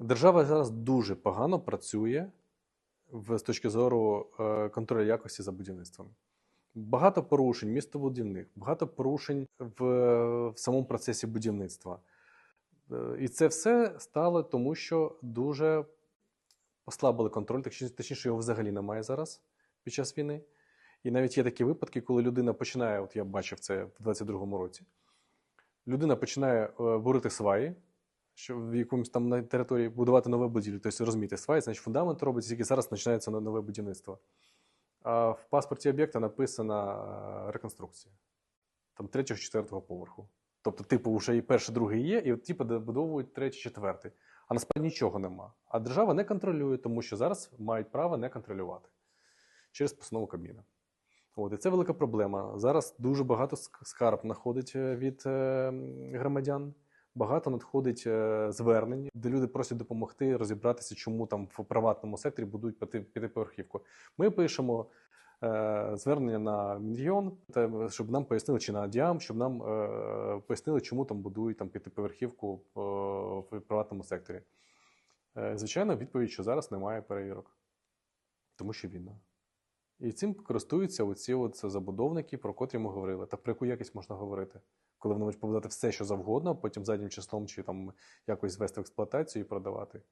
Держава зараз дуже погано працює з точки зору е, контролю якості за будівництвом. Багато порушень містобудівних, багато порушень в, в самому процесі будівництва. Е, І це все стало тому, що дуже послабили контроль, точніше, його взагалі немає зараз під час війни. І навіть є такі випадки, коли людина починає, от я бачив це в 22-му році, людина починає е, бурити сваї, що в якомусь там на території будувати нове будівлю, тобто розумієте, сваї, значить фундамент робиться, тільки зараз починається нове будівництво. А в паспорті об'єкта написана е, реконструкція. Там третього, четвертого поверху. Тобто, типу, вже і перший, другий є, і от, типу, добудовують третій, четвертий. А насправді нічого нема. А держава не контролює, тому що зараз мають право не контролювати через постанову Кабміна. От, і це велика проблема. Зараз дуже багато ск- скарг надходить е, від е, громадян. Багато надходить е, звернень, де люди просять допомогти розібратися, чому там в приватному секторі будують п'яти- п'ятиповерхівку. Ми пишемо е, звернення на та, щоб нам пояснили, чи на Діам, щоб нам е, пояснили, чому там будують там п'ятиповерхівку е, в приватному секторі. Е, звичайно, відповідь, що зараз немає перевірок, тому що війна. І цим користуються оці от забудовники, про котрі ми говорили. Та про яку якість можна говорити? Коли вони можуть побудувати все, що завгодно, потім заднім числом чи там якось звести в експлуатацію і продавати.